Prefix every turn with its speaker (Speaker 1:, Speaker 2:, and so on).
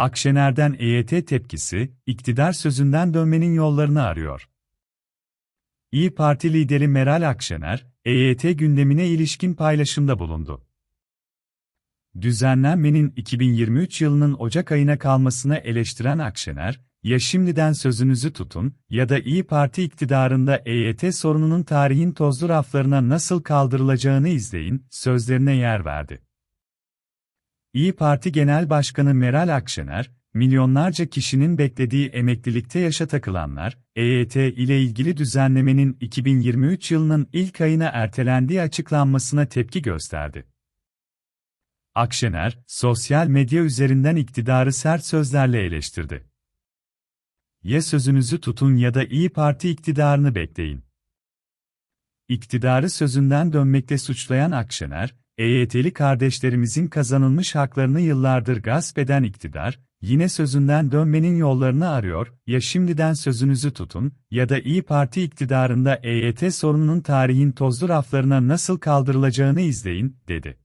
Speaker 1: Akşener'den EYT tepkisi, iktidar sözünden dönmenin yollarını arıyor. İyi Parti lideri Meral Akşener, EYT gündemine ilişkin paylaşımda bulundu. Düzenlenmenin 2023 yılının Ocak ayına kalmasına eleştiren Akşener, ya şimdiden sözünüzü tutun ya da İyi Parti iktidarında EYT sorununun tarihin tozlu raflarına nasıl kaldırılacağını izleyin, sözlerine yer verdi. İyi Parti Genel Başkanı Meral Akşener, milyonlarca kişinin beklediği emeklilikte yaşa takılanlar, EYT ile ilgili düzenlemenin 2023 yılının ilk ayına ertelendiği açıklanmasına tepki gösterdi. Akşener, sosyal medya üzerinden iktidarı sert sözlerle eleştirdi. Ya sözünüzü tutun ya da İyi Parti iktidarını bekleyin. İktidarı sözünden dönmekle suçlayan Akşener, EYT'li kardeşlerimizin kazanılmış haklarını yıllardır gasp eden iktidar, yine sözünden dönmenin yollarını arıyor, ya şimdiden sözünüzü tutun, ya da İyi Parti iktidarında EYT sorununun tarihin tozlu raflarına nasıl kaldırılacağını izleyin, dedi.